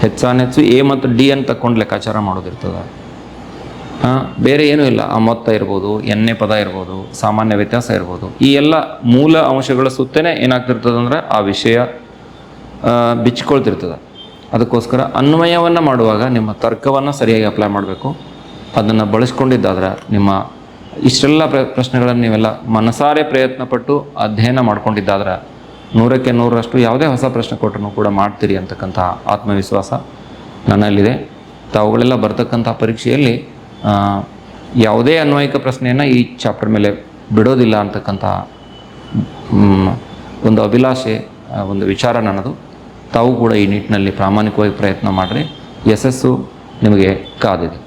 ಹೆಚ್ಚಾನೆಚ್ಚು ಎ ಮತ್ತು ಡಿ ಅಂತ ತಕ್ಕೊಂಡು ಲೆಕ್ಕಾಚಾರ ಮಾಡೋದಿರ್ತದೆ. ಬೇರೆ ಏನೂ ಇಲ್ಲ. ಆ ಮೊತ್ತ ಇರ್ಬೋದು, ಎನ್ನೆ ಪದ ಇರ್ಬೋದು, ಸಾಮಾನ್ಯ ವ್ಯತ್ಯಾಸ ಇರ್ಬೋದು. ಈ ಎಲ್ಲ ಮೂಲ ಅಂಶಗಳ ಸುತ್ತನೇ ಏನಾಗ್ತಿರ್ತದಂದ್ರೆ ಆ ವಿಷಯ ಬಿಚ್ಕೊಳ್ತಿರ್ತದೆ. ಅದಕ್ಕೋಸ್ಕರ ಅನ್ವಯವನ್ನು ಮಾಡುವಾಗ ನಿಮ್ಮ ತರ್ಕವನ್ನು ಸರಿಯಾಗಿ ಅಪ್ಲೈ ಮಾಡಬೇಕು. ಅದನ್ನು ಬಳಸ್ಕೊಂಡಿದ್ದಾದ್ರೆ ನಿಮ್ಮ ಇಷ್ಟೆಲ್ಲ ಪ್ರ, ಪ್ರಶ್ನೆಗಳನ್ನು ನೀವೆಲ್ಲ ಮನಸಾರೆ ಪ್ರಯತ್ನ ಪಟ್ಟು ಅಧ್ಯಯನ ಮಾಡ್ಕೊಂಡಿದ್ದಾದ್ರೆ ನೂರಕ್ಕೆ ನೂರರಷ್ಟು ಯಾವುದೇ ಹೊಸ ಪ್ರಶ್ನೆ ಕೊಟ್ಟರು ಕೂಡ ಮಾಡ್ತೀರಿ ಅಂತಕ್ಕಂತಹ ಆತ್ಮವಿಶ್ವಾಸ ನನ್ನಲ್ಲಿದೆ. ತಾವುಗಳೆಲ್ಲ ಬರ್ತಕ್ಕಂಥ ಪರೀಕ್ಷೆಯಲ್ಲಿ ಯಾವುದೇ ಅನ್ವಯಿಕ ಪ್ರಶ್ನೆಯನ್ನು ಈ ಚಾಪ್ಟರ್ ಮೇಲೆ ಬಿಡೋದಿಲ್ಲ ಅಂತಕ್ಕಂಥ ಒಂದು ಅಭಿಲಾಷೆ ಒಂದು ವಿಚಾರ ನನ್ನದು. ತಾವು ಕೂಡ ಈ ನಿಟ್ಟಿನಲ್ಲಿ ಪ್ರಾಮಾಣಿಕವಾಗಿ ಪ್ರಯತ್ನ ಮಾಡಿರಿ. ಯಶಸ್ಸು ನಿಮಗೆ ಕಾದಿದೆ.